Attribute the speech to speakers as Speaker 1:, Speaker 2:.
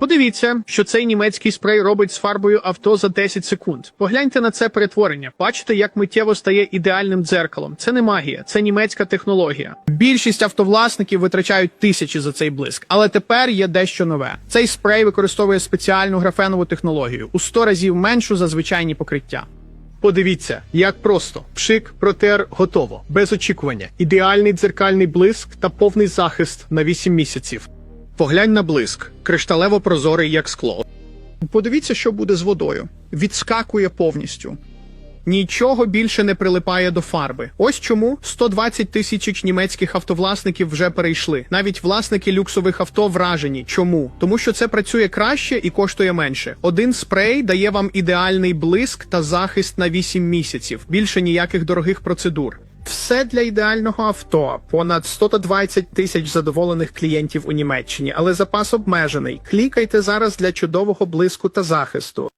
Speaker 1: Подивіться, що цей німецький спрей робить з фарбою авто за 10 секунд. Погляньте на це перетворення. Бачите, як миттєво стає ідеальним дзеркалом. Це не магія, це німецька технологія. Більшість автовласників витрачають тисячі за цей блиск, але тепер є дещо нове. Цей спрей використовує спеціальну графенову технологію у 100 разів меншу за звичайні покриття. Подивіться, як просто пшик, протер, готово, без очікування. Ідеальний дзеркальний блиск та повний захист на 8 місяців. Поглянь на блиск, кришталево прозорий, як скло. Подивіться, що буде з водою. Відскакує повністю. Нічого більше не прилипає до фарби. Ось чому 120 тисяч німецьких автовласників вже перейшли. Навіть власники люксових авто вражені. Чому? Тому що це працює краще і коштує менше. Один спрей дає вам ідеальний блиск та захист на 8 місяців. Більше ніяких дорогих процедур. Все для ідеального авто. Понад 120 тисяч задоволених клієнтів у Німеччині, але запас обмежений. Клікайте зараз для чудового блиску та захисту.